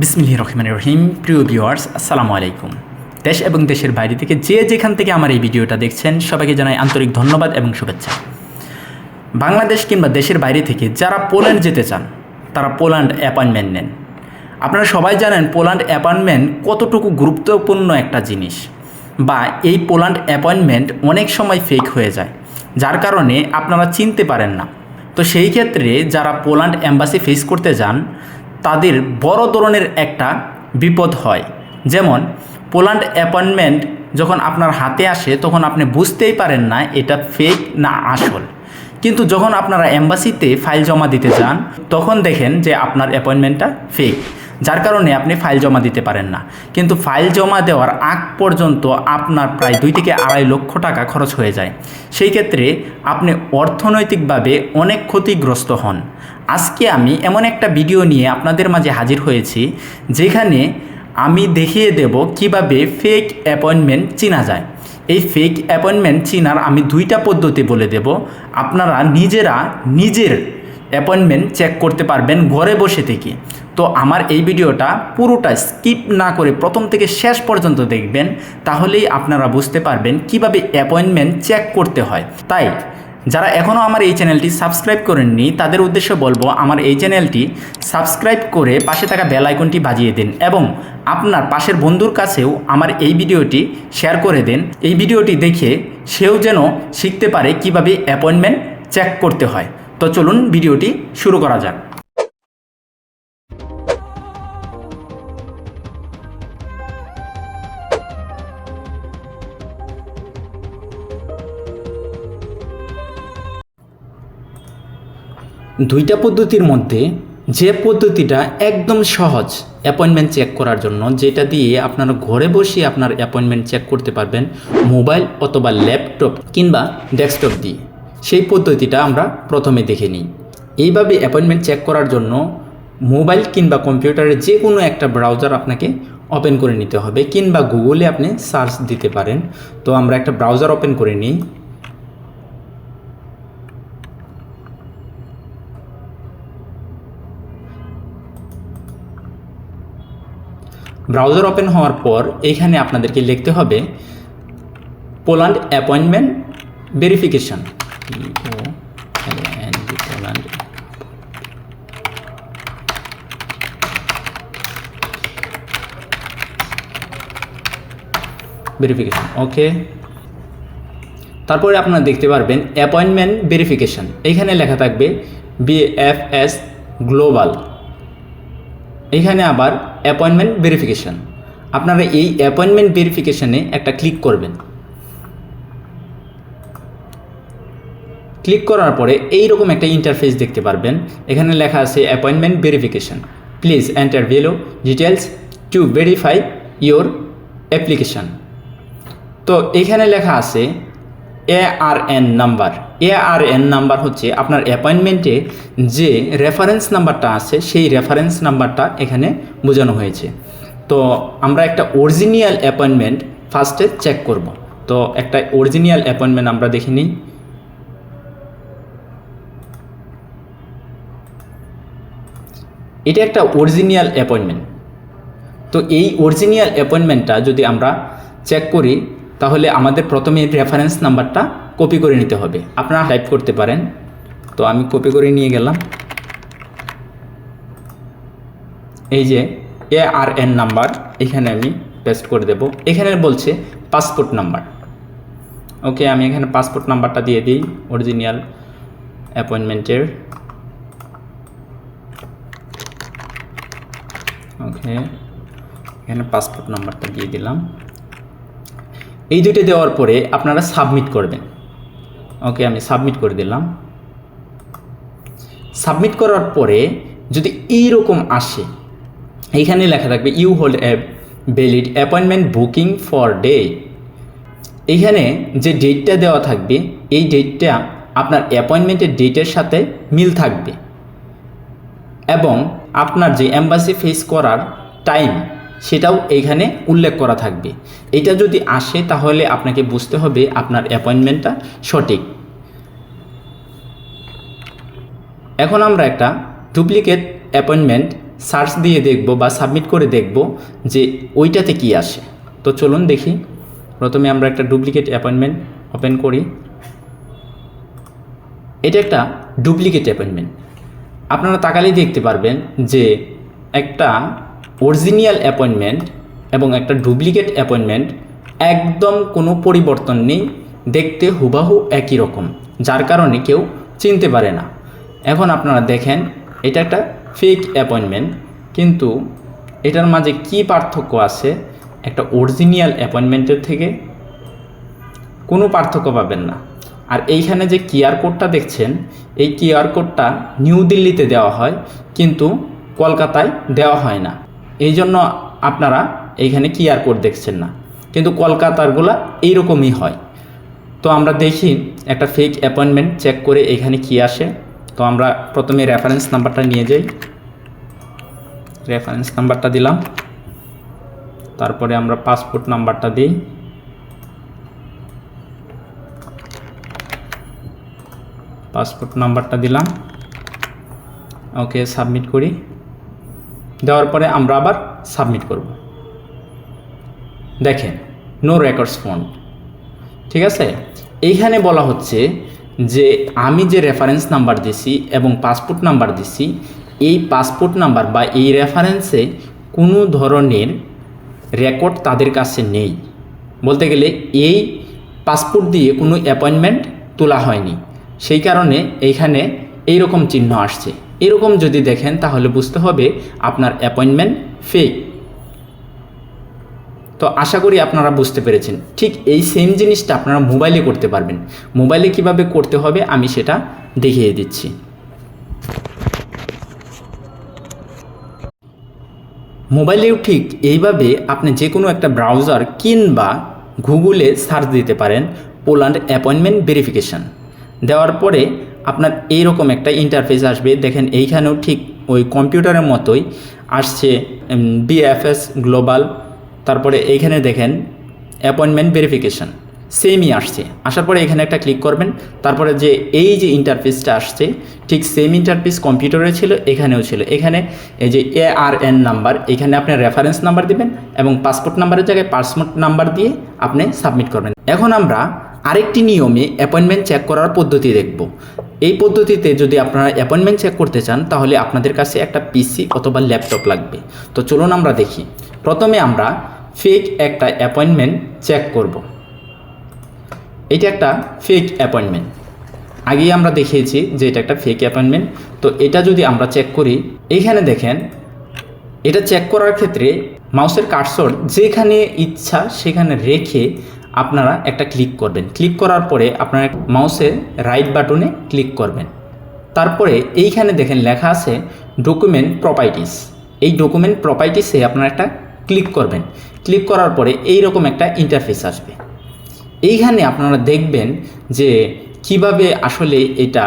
বিসমিল্লাহ রহমান রহিম। প্রিয় ভিউয়ার্স, আসসালামু আলাইকুম। দেশ এবং দেশের বাইরে থেকে যে যেখান থেকে আমার এই ভিডিওটা দেখছেন, সবাইকে জানাই আন্তরিক ধন্যবাদ এবং শুভেচ্ছা। বাংলাদেশ কিংবা দেশের বাইরে থেকে যারা পোল্যান্ড যেতে চান, তারা পোল্যান্ড অ্যাপয়েন্টমেন্ট নেন। আপনারা সবাই জানেন, পোল্যান্ড অ্যাপয়েন্টমেন্ট কতটুকু গুরুত্বপূর্ণ একটা জিনিস। বা এই পোল্যান্ড অ্যাপয়েন্টমেন্ট অনেক সময় ফেক হয়ে যায়, যার কারণে আপনারা চিনতে পারেন না। তো সেই ক্ষেত্রে যারা পোল্যান্ড অ্যাম্বাসি ফেস করতে যান তাদের বড় ধরনের একটা বিপদ হয়। যেমন, পোল্যান্ড অ্যাপয়েন্টমেন্ট যখন আপনার হাতে আসে, তখন আপনি বুঝতেই পারেন না এটা ফেক না আসল। কিন্তু যখন আপনারা এম্বাসিতে ফাইল জমা দিতে যান, তখন দেখেন যে আপনার অ্যাপয়েন্টমেন্টটা ফেক যার কারণে আপনি ফাইল জমা দিতে পারেন না। কিন্তু ফাইল জমা দেওয়ার আগ পর্যন্ত আপনার প্রায় দুই থেকে আড়াই লক্ষ টাকা খরচ হয়ে যায়। সেই ক্ষেত্রে আপনি অর্থনৈতিকভাবে অনেক ক্ষতিগ্রস্ত হন। আজকে আমি এমন একটা ভিডিও নিয়ে আপনাদের মাঝে হাজির হয়েছি, যেখানে আমি দেখিয়ে দেব কীভাবে ফেক অ্যাপয়েন্টমেন্ট চেনা যায়। এই ফেক অ্যাপয়েন্টমেন্ট চিনার আমি দুইটা পদ্ধতি বলে দেব। আপনারা নিজেরা নিজের অ্যাপয়েন্টমেন্ট চেক করতে পারবেন ঘরে বসে থেকে। তো আমার এই ভিডিওটা পুরোটা স্কিপ না করে প্রথম থেকে শেষ পর্যন্ত দেখবেন, তাহলেই আপনারা বুঝতে পারবেন কীভাবে অ্যাপয়েন্টমেন্ট চেক করতে হয়। তাই, যারা এখনও আমার এই চ্যানেলটি সাবস্ক্রাইব করেননি, তাদের উদ্দেশ্যে বলব আমার এই চ্যানেলটি সাবস্ক্রাইব করে পাশে থাকা বেল আইকনটি বাজিয়ে দিন এবং আপনার পাশের বন্ধুর কাছেও আমার এই ভিডিওটি শেয়ার করে দেন। এই ভিডিওটি দেখে সেও যেন শিখতে পারে কীভাবে অ্যাপয়েন্টমেন্ট চেক করতে হয়। তো চলুন ভিডিওটি শুরু করা যাক। দুইটা পদ্ধতির মধ্যে যে পদ্ধতিটা একদম সহজ অ্যাপয়েন্টমেন্ট চেক করার জন্য, যেটা দিয়ে আপনারা ঘরে বসে আপনার অ্যাপয়েন্টমেন্ট চেক করতে পারবেন মোবাইল অথবা ল্যাপটপ কিংবা ডেস্কটপ দিয়ে। সেই পদ্ধতিটা আমরা প্রথমে দেখে নিই। এইভাবে অ্যাপয়েন্টমেন্ট চেক করার জন্য মোবাইল কিংবা কম্পিউটারের যে কোনো একটা ব্রাউজার আপনাকে ওপেন করে নিতে হবে কিংবা গুগলে আপনি সার্চ দিতে পারেন। তো আমরা একটা ব্রাউজার ওপেন করে নিই। ব্রাউজার ওপেন হওয়ার পর এইখানে আপনাদেরকে লিখতে হবে Poland appointment verification verification okay তারপরে আপনারা দেখতে পারবেন অ্যাপয়েন্টমেন্ট ভেরিফিকেশন এইখানে লেখা থাকবে বিএফএস গ্লোবাল এখানে আবার অ্যাপয়েন্টমেন্ট ভেরিফিকেশন। আপনারা এই অ্যাপয়েন্টমেন্ট ভেরিফিকেশনে একটা ক্লিক করবেন। ক্লিক করার পরে এই রকম একটা ইন্টারফেস দেখতে পারবেন। এখানে লেখা আছে appointment verification. Please enter valid details to verify your application তো এখানে লেখা আছে A R N number A R N number হচ্ছে আপনার অ্যাপয়েন্টমেন্টে যে রেফারেন্স নাম্বারটা আছে, সেই রেফারেন্স নাম্বারটা এখানে বোঝানো হয়েছে। তো আমরা একটা অরিজিনাল অ্যাপয়েন্টমেন্ট ফার্স্টে চেক করব। তো একটা অরিজিনাল অ্যাপয়েন্টমেন্ট আমরা দেখে নিই। এটা একটা অরিজিনিয়াল অ্যাপয়েন্টমেন্ট তো এই অরিজিনিয়াল অ্যাপয়েন্টমেন্টটা যদি আমরা চেক করি তাহলে আমাদের প্রথমে রেফারেন্স নাম্বারটা কপি করে নিতে হবে। আপনারা টাইপ করতে পারেন। তো আমি কপি করে নিয়ে গেলাম। এই যে এ আর এন নাম্বার এখানে আমি পেস্ট করে দেব। এখানে বলছে পাসপোর্ট নাম্বার ওকে, আমি এখানে পাসপোর্ট নাম্বারটা দিয়ে দিই অরিজিনাল অ্যাপয়েন্টমেন্টের ওকে, এখানে পাসপোর্ট নাম্বারটা দিয়ে দিলাম। এই দুইটা দেওয়ার পরে আপনারা সাবমিট করবেন। ওকে, আমি সাবমিট করে দিলাম। সাবমিট করার পরে যদি এই রকম আসে এইখানে লেখা থাকবে you hold a valid appointment booking for day এইখানে যে ডেটটা দেওয়া থাকবে, এই ডেটটা আপনার অ্যাপয়েন্টমেন্টের ডেটের সাথে মিল থাকবে। এবং আপনার যে অ্যাম্বাসি ফেস করার টাইম সেটাও এইখানে উল্লেখ করা থাকবে। এটা যদি আসে তাহলে আপনাকে বুঝতে হবে আপনার অ্যাপয়েন্টমেন্টটা সঠিক। এখন আমরা একটা ডুপ্লিকেট অ্যাপয়েন্টমেন্ট সার্চ দিয়ে দেখব বা সাবমিট করে দেখব যে ওইটাতে কি আসে। তো চলুন দেখি। প্রথমে আমরা একটা ডুপ্লিকেট অ্যাপয়েন্টমেন্ট ওপেন করি। এটা একটা ডুপ্লিকেট অ্যাপয়েন্টমেন্ট। আপনারা তাকালেই দেখতে পারবেন যে একটা অরিজিনাল অ্যাপয়েন্টমেন্ট এবং একটা ডুপ্লিকেট অ্যাপয়েন্টমেন্ট একদম কোনো পরিবর্তন নেই, দেখতে হুবাহু একই রকম, যার কারণে কেউ চিনতে পারে না। এখন আপনারা দেখেন, এটা একটা ফেক অ্যাপয়েন্টমেন্ট কিন্তু এটার মাঝে কি পার্থক্য আছে? একটা অরিজিনিয়াল অ্যাপয়েন্টমেন্টের থেকে কোনো পার্থক্য পাবেন না। আর এইখানে যে কিউআর কোডটা দেখছেন, এই কিউআর কোডটা নিউ দিল্লিতে দেওয়া হয়, কিন্তু কলকাতায় দেওয়া হয় না। এই জন্য আপনারা এইখানে কিউআর কোড দেখছেন না। কিন্তু কলকাতারগুলা এইরকমই হয়। তো আমরা দেখি একটা ফেক অ্যাপয়েন্টমেন্ট চেক করে এখানে কি আসে। তো আমরা প্রথমে রেফারেন্স নাম্বারটা নিয়ে যাই। রেফারেন্স নাম্বারটা দিলাম। তারপরে আমরা পাসপোর্ট নাম্বারটা দিই। পাসপোর্ট নাম্বারটা দিলাম। ওকে সাবমিট করি। দেওয়ার পরে আমরা আবার সাবমিট করব। দেখেন নো রেকর্ডস ফোন ঠিক আছে? এইখানে বলা হচ্ছে যে আমি যে রেফারেন্স নাম্বার দিছি এবং পাসপোর্ট নাম্বার দিছি, এই পাসপোর্ট নাম্বার বা এই রেফারেন্সে কোনো ধরনের রেকর্ড তাদের কাছে নেই। বলতে গেলে এই পাসপোর্ট দিয়ে কোনো অ্যাপয়েন্টমেন্ট তোলা হয়নি। সেই কারণে এইখানে এই রকম চিহ্ন আসছে। এরকম যদি দেখেন, তাহলে বুঝতে হবে আপনার অ্যাপয়েন্টমেন্ট ফেক তো আশা করি আপনারা বুঝতে পেরেছেন। ঠিক এই সেম জিনিসটা আপনারা মোবাইলে করতে পারবেন। মোবাইলে কীভাবে করতে হবে, আমি সেটা দেখিয়ে দিচ্ছি। মোবাইলেও ঠিক এইভাবে আপনি যে কোনো একটা ব্রাউজার কিংবা গুগলে সার্চ দিতে পারেন পোল্যান্ড অ্যাপয়েন্টমেন্ট ভেরিফিকেশান দেওয়ার পরে আপনার এইরকম একটা ইন্টারফেস আসবে। দেখেন এইখানেও ঠিক ওই কম্পিউটারের মতোই আসছে বিএফএস গ্লোবাল তারপরে এইখানে দেখেন অ্যাপয়েন্টমেন্ট ভেরিফিকেশান সেমই আসছে। আসার পরে এখানে একটা ক্লিক করবেন, তারপরে যে এই যে ইন্টারফেসটা আসছে, ঠিক সেম ইন্টারফেস কম্পিউটারে ছিল, এখানেও ছিল। এখানে এই যে এ আর এন নাম্বার এখানে আপনি রেফারেন্স নাম্বার দিবেন এবং পাসপোর্ট নাম্বারের জায়গায় পাসপোর্ট নাম্বার দিয়ে আপনি সাবমিট করবেন। এখন আমরা আরেকটি নিয়মে অ্যাপয়েন্টমেন্ট চেক করার পদ্ধতি দেখব। এই পদ্ধতিতে যদি আপনারা অ্যাপয়েন্টমেন্ট চেক করতে চান, তাহলে আপনাদের কাছে একটা পিসি অথবা ল্যাপটপ লাগবে। তো চলুন আমরা দেখি। প্রথমে আমরা ফেক একটা অ্যাপয়েন্টমেন্ট চেক করব। এটা একটা ফেক অ্যাপয়েন্টমেন্ট আগেই আমরা দেখিয়েছি যে এটা একটা ফেক অ্যাপয়েন্টমেন্ট তো এটা যদি আমরা চেক করি, এইখানে দেখেন, এটা চেক করার ক্ষেত্রে মাউসের কাটসর যেখানে ইচ্ছা সেখানে রেখে আপনারা একটা ক্লিক করবেন। ক্লিক করার পরে আপনারা মাউসের রাইট বাটনে ক্লিক করবেন। তারপরে এইখানে দেখেন লেখা আছে ডকুমেন্ট প্রপার্টিস এই ডকুমেন্ট প্রপার্টিসে আপনারা একটা ক্লিক করবেন। ক্লিক করার পরে এই রকম একটা ইন্টারফেস আসবে। এইখানে আপনারা দেখবেন যে কীভাবে আসলে এটা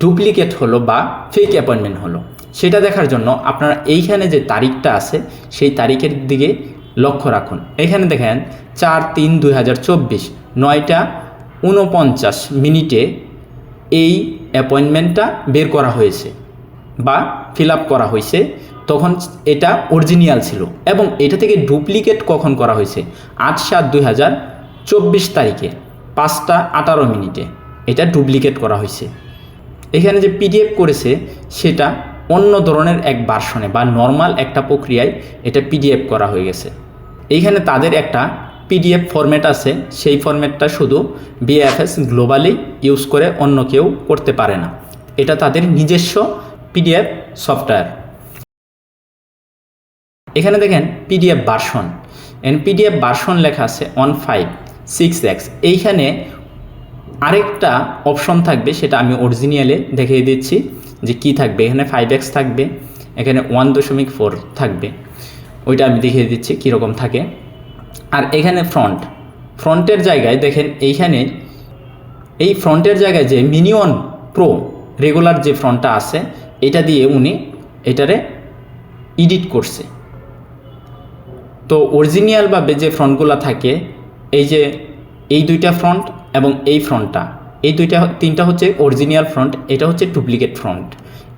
ডুপ্লিকেট হলো বা ফেক অ্যাপয়েন্টমেন্ট হলো। সেটা দেখার জন্য আপনারা এইখানে যে তারিখটা আছে, সেই তারিখের দিকে লক্ষ্য রাখুন। এখানে দেখেন চার তিন দুই হাজার চব্বিশ, নয়টা উনপঞ্চাশ মিনিটে এই অ্যাপয়েন্টমেন্টটা বের করা হয়েছে বা ফিল করা হয়েছে। তখন এটা অরিজিনাল ছিল এবং এটা থেকে ডুপ্লিকেট কখন করা হয়েছে? আট সাত দুই হাজার চব্বিশ তারিখে, পাঁচটা আঠারো মিনিটে এটা ডুপ্লিকেট করা হয়েছে। এখানে যে পিডিএফ করেছে সেটা অন্য ধরনের এক ভার্সনে বা নর্মাল একটা প্রক্রিয়ায় এটা পিডিএফ করা হয়ে গেছে। এইখানে তাদের একটা পিডিএফ ফরম্যাট আছে। সেই ফরম্যাটটা শুধু বিএফএস গ্লোবালি ইউজ করে অন্য কেউ করতে পারে না। এটা তাদের নিজস্ব পিডিএফ সফটওয়্যার এখানে দেখেন PDF version and PDF version লেখা আছে ওয়ান ফাইভ সিক্স এক্স এইখানে আরেকটা অপশন থাকবে, সেটা আমি অরিজিনালে দেখিয়ে দিচ্ছি। যে কি থাকবে? এখানে ফাইভ এক্স থাকবে, এখানে ওয়ান দশমিক ফোর থাকবে। ওইটা আমি দেখিয়ে দিচ্ছি কীরকম থাকে। আর এখানে ফ্রন্ট ফ্রন্টের জায়গায় দেখেন এইখানে এই ফ্রন্টের জায়গায় যে মিনিয়ন প্রো রেগুলার যে ফ্রন্টটা আছে, এটা দিয়ে উনি এটারে এডিট করছে। তো অরিজিনালভাবে যে ফ্রন্টগুলো থাকে, এই যে এই দুইটা ফ্রন্ট এবং এই ফ্রন্টটা এই দুইটা, তিনটা হচ্ছে অরিজিনাল ফ্রন্ট এটা হচ্ছে ডুপ্লিকেট ফ্রন্ট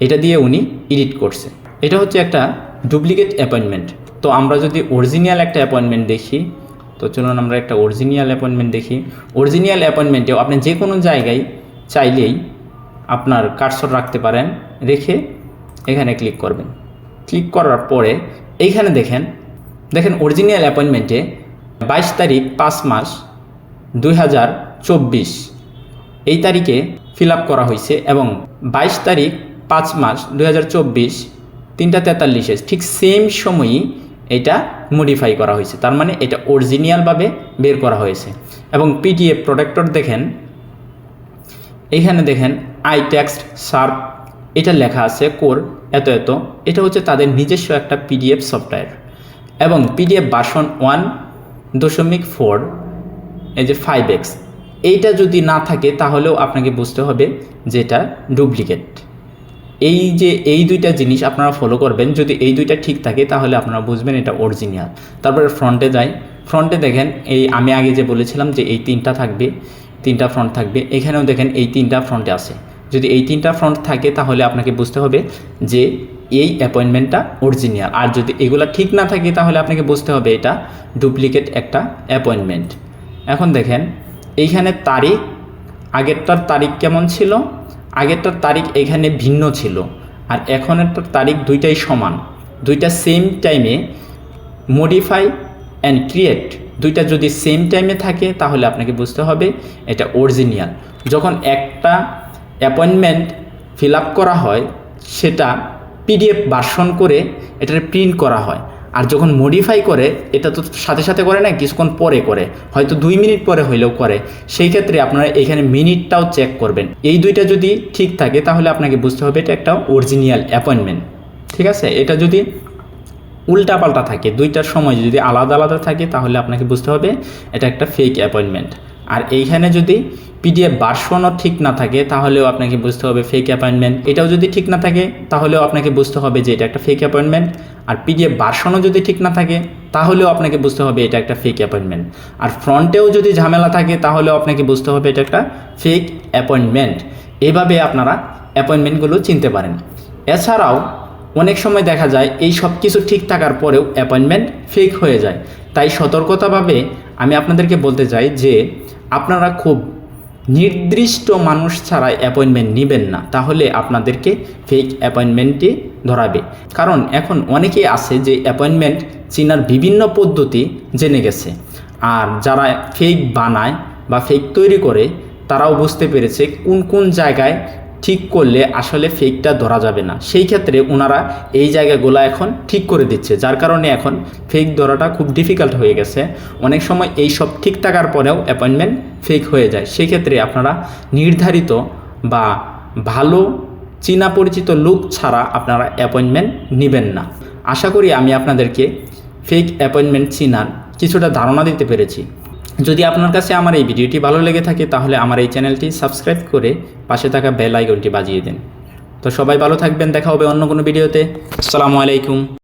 এটা দিয়ে উনি এডিট করছে। এটা হচ্ছে একটা ডুপ্লিকেট অ্যাপয়েন্টমেন্ট তো আমরা যদি অরিজিনাল একটা অ্যাপয়েন্টমেন্ট দেখি, তো চলুন আমরা একটা অরিজিনাল অ্যাপয়েন্টমেন্ট দেখি। অরিজিনাল অ্যাপয়েন্টমেন্টেও আপনি যে কোনো জায়গায় চাইলেই আপনার কার্সর রাখতে পারেন। রেখে এখানে ক্লিক করবেন। ক্লিক করার পরে এইখানে দেখেন দেখেন অরিজিনাল অ্যাপয়েন্টমেন্টে বাইশ তারিখ পাঁচ মাস দুই হাজার চব্বিশ। এই তারিখে ফিল করা হয়েছে এবং বাইশ তারিখ পাঁচ মাস দুই হাজার চব্বিশ তিনটা তেতাল্লিশে ঠিক সেম সময়ই এটা মডিফাই করা হয়েছে। তার মানে এটা অরিজিনালভাবে বের করা হয়েছে। এবং পিডিএফ প্রোডাক্টর দেখেন এইখানে দেখেন আই টেক্সট সার্প এটা লেখা আছে কোর এত এত, এটা হচ্ছে তাদের নিজস্ব একটা পিডিএফ সফটওয়্যার এবং পিডিএফ বাসন ওয়ান দশমিক ফোর এই যে ফাইভ এক্স এইটা যদি না থাকে, তাহলেও আপনাকে বুঝতে হবে যে এটা ডুপ্লিকেট। এই যে এই দুইটা জিনিস আপনারা ফলো করবেন, যদি এই দুইটা ঠিক থাকে, তাহলে আপনারা বুঝবেন এটা অরিজিনাল তারপরে ফ্রন্টে যাই। ফ্রন্টে দেখেন, এই আমি আগে যে বলেছিলাম যে এই তিনটা থাকবে, তিনটা ফ্রন্ট থাকবে, এখানেও দেখেন এই তিনটা ফ্রন্টে আছে। যদি এই তিনটা ফ্রন্ট থাকে, তাহলে আপনাকে বুঝতে হবে যে এই অ্যাপয়েন্টমেন্টটা অরিজিনাল আর যদি এগুলা ঠিক না থাকে, তাহলে আপনাকে বুঝতে হবে এটা ডুপ্লিকেট একটা অ্যাপয়েন্টমেন্ট। এখন দেখেন এইখানে তারিখ, আগেরটার তারিখ কেমন ছিল? আগেরটার তারিখ এখানে ভিন্ন ছিল। আর এখনেরটার তারিখ দুইটাই সমান। দুইটা সেম টাইমে মডিফাই অ্যান্ড ক্রিয়েট দুইটা যদি সেম টাইমে থাকে, তাহলে আপনাকে বুঝতে হবে এটা অরিজিনিয়াল যখন একটা অ্যাপয়েন্টমেন্ট ফিল করা হয়, সেটা পিডিএফ ভার্সন করে এটার প্রিন্ট করা হয়। আর যখন মডিফাই করে, এটা তো সাথে সাথে করে না, কিছুক্ষণ পরে করে। হয়তো দুই মিনিট পরে হইলেও করে। সেই ক্ষেত্রে আপনারা এখানে মিনিটটাও চেক করবেন। এই দুইটা যদি ঠিক থাকে, তাহলে আপনাকে বুঝতে হবে এটা একটা অরিজিনাল অ্যাপয়েন্টমেন্ট ঠিক আছে? এটা যদি উল্টাপাল্টা থাকে, দুইটার সময় যদি আলাদা আলাদা থাকে, তাহলে আপনাকে বুঝতে হবে এটা একটা ফেক অ্যাপয়েন্টমেন্ট আর এইখানে যদি পিডিএফ ভার্সনও ঠিক না থাকে, তাহলেও আপনাকে বুঝতে হবে ফেক অ্যাপয়েন্টমেন্ট এটাও যদি ঠিক না থাকে, তাহলেও আপনাকে বুঝতে হবে যে এটা একটা ফেক অ্যাপয়েন্টমেন্ট আর পিডিএফ ভার্সনও যদি ঠিক না থাকে, তাহলেও আপনাকে বুঝতে হবে এটা একটা ফেক অ্যাপয়েন্টমেন্ট আর ফ্রন্টেও যদি ঝামেলা থাকে, তাহলেও আপনাকে বুঝতে হবে এটা একটা ফেক অ্যাপয়েন্টমেন্ট এভাবে আপনারা অ্যাপয়েন্টমেন্টগুলো চিনতে পারেন। এছাড়াও অনেক সময় দেখা যায়, এই সব কিছু ঠিক থাকার পরেও অ্যাপয়েন্টমেন্ট ফেক হয়ে যায়। তাই সতর্কতাভাবে আমি আপনাদেরকে বলতে চাই যে আপনারা খুব নির্দিষ্ট মানুষ ছাড়া অ্যাপয়েন্টমেন্ট নেবেন না, তাহলে আপনাদেরকে ফেক অ্যাপয়েন্টমেন্টটি ধরাবে। কারণ এখন অনেকেই আছে যে অ্যাপয়েন্টমেন্ট চিনার বিভিন্ন পদ্ধতি জেনে গেছে। আর যারা ফেক বানায় বা ফেক তৈরি করে, তারাও বুঝতে পেরেছে কোন কোন জায়গায় ঠিক করলে আসলে ফেকটা ধরা যাবে না। সেই ক্ষেত্রে ওনারা এই জায়গাগুলো এখন ঠিক করে দিচ্ছে, যার কারণে এখন ফেক ধরাটা খুব ডিফিকাল্ট হয়ে গেছে। অনেক সময় এই সব ঠিক থাকার পরেও অ্যাপয়েন্টমেন্ট ফেক হয়ে যায়। সেই ক্ষেত্রে আপনারা নির্ধারিত বা ভালো চীনা পরিচিত লোক ছাড়া আপনারা অ্যাপয়েন্টমেন্ট নেবেন না। আশা করি আমি আপনাদেরকে ফেক অ্যাপয়েন্টমেন্ট চিনার কিছুটা ধারণা দিতে পেরেছি। যদি আপনার কাছে আমার এই ভিডিওটি ভালো লেগে থাকে, তাহলে আমার এই চ্যানেলটি সাবস্ক্রাইব করে পাশে থাকা বেল আইকনটি বাজিয়ে দিন। তো সবাই ভালো থাকবেন, দেখা হবে অন্য কোনো ভিডিওতে। আসসালামু আলাইকুম।